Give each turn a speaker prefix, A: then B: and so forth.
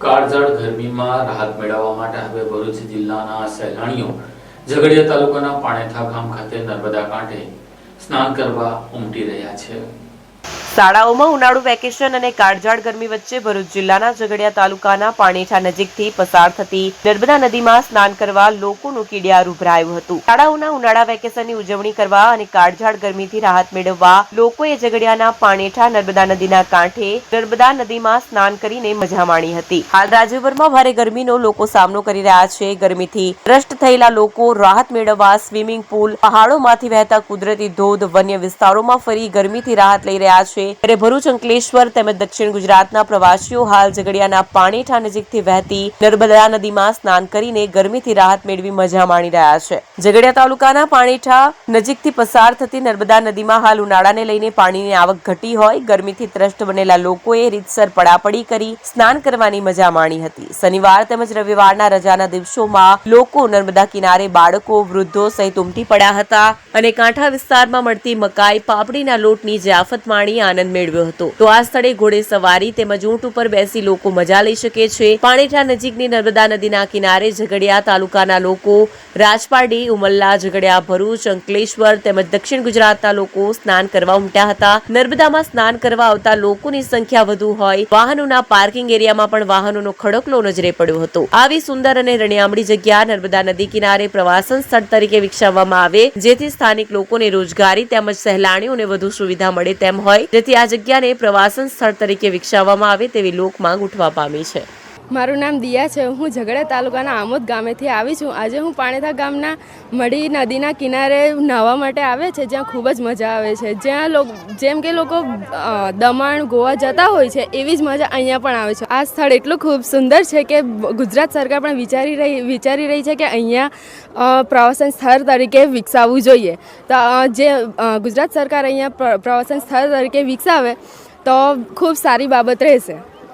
A: કાળઝાળ ગરમીમાં રાહત મેળવવા માટે હવે ભરૂચ જિલ્લાના સહેલાણીઓ ઝઘડિયા તાલુકાના પાણેથા ગામ ખાતે નર્મદા કાંઠે સ્નાન કરવા ઉમટી રહ્યા છે.
B: શાળાઓમાં ઉનાળુ વેકેશન અને કાળઝાળ ગરમી વચ્ચે ભરૂચ જિલ્લાના ઝઘડિયા તાલુકાના પાણીઠા નજીકથી પસાર થતી નર્મદા નદીમાં સ્નાન કરવા લોકોનું કીડિયાર ઉભરાયું હતું. શાળાઓના ઉનાળા વેકેશનની ઉજવણી કરવા અને કાળઝાળ ગરમીથી રાહત મેળવવા લોકોએ ઝઘડિયાના પાણીઠા નર્મદા નદીના કાંઠે નર્મદા નદીમાં સ્નાન કરીને મજા માણી હતી. હાલ રાજ્યભરમાં ભારે ગરમીનો લોકો સામનો કરી રહ્યા છે. ગરમીથી ભ્રષ્ટ થયેલા લોકો રાહત મેળવવા, સ્વિમિંગ પુલ, પહાડોમાંથી વહેતા કુદરતી ધોધ, વન્ય વિસ્તારોમાં ફરી ગરમીથી રાહત લઈ રહ્યા છે. ત્યારે ભરૂચ, અંકલેશ્વર તેમજ દક્ષિણ ગુજરાતના પ્રવાસીઓ હાલ ઝઘડિયાના પાણીઠા નજીકથી વહેતી નર્મદા નદીમાં સ્નાન કરીને ગરમીથી રાહત મેળવી મજા માણી રહ્યા છે. ઝઘડિયા તાલુકાના પાણીઠા નજીકથી પસાર થતી નર્મદા નદીમાં હાલ ઉનાળાને લઈને પાણીની આવક ઘટી હોય, ગરમીથી ત્રસ્ત બનેલા લોકોએ રીતસર પડાપડી કરી સ્નાન કરવાની મજા માણી હતી. શનિવાર તેમજ રવિવારના રજાના દિવસોમાં લોકો નર્મદા કિનારે બાળકો, વૃદ્ધો સહિત ઉમટી પડ્યા હતા અને કાંઠા વિસ્તારમાં મળતી મકાઈ, પાપડીના લોટની જાફત માણી આનંદ મેળવ્યો હતો. તો આ સ્થળે ઘોડે સવારી તેમજ ઊંટ ઉપર બેસી લોકો મજા લઈ શકે છે. પાણીઠા નજીકની નર્મદા નદીના કિનારે ઝઘડિયા તાલુકાના લોકો રાજપારડી ઉમલ્લા, ઝઘડિયા, ભરૂચ, અંકલેશ્વર તેમજ દક્ષિણ ગુજરાતના લોકો સ્નાન કરવા ઉમટ્યા હતા. નર્મદામાં સ્નાન કરવા આવતા લોકોની સંખ્યા વધુ હોય, વાહનોના પાર્કિંગ એરિયામાં પણ વાહનોનો ખડકલો નજરે પડ્યો હતો. આવી સુંદર અને રણિયામણી જગ્યા નર્મદા નદી કિનારે પ્રવાસન સ્થળ તરીકે વિકસાવવામાં આવે, જેથી સ્થાનિક લોકોને રોજગારી તેમજ સહેલાણીઓને વધુ સુવિધા મળે તેમ હોય. જેથી આ જગ્યાને પ્રવાસન સ્થળ તરીકે વિકસાવવામાં આવે તેવી લોકમાંગ ઉઠવા પામી છે.
C: મારું નામ દિયા છે. હું ઝઘડા તાલુકાના આમોદ ગામેથી આવી છું. આજે હું પાણીથા ગામના મડી નદીના કિનારે નાહવા માટે આવે છે. જ્યાં ખૂબ જ મજા આવે છે. જ્યાં લોક, જેમ કે લોકો દમણ, ગોવા જતા હોય છે, એવી જ મજા અહીંયા પણ આવે છે. આ સ્થળ એટલું ખૂબ સુંદર છે કે ગુજરાત સરકાર પણ વિચારી રહી વિચારી રહી છે કે અહીંયા પ્રવાસન સ્થળ તરીકે વિકસાવવું જોઈએ. તો જે ગુજરાત સરકાર અહીંયા પ્રવાસન સ્થળ તરીકે વિકસાવે, તો ખૂબ સારી બાબત રહેશે.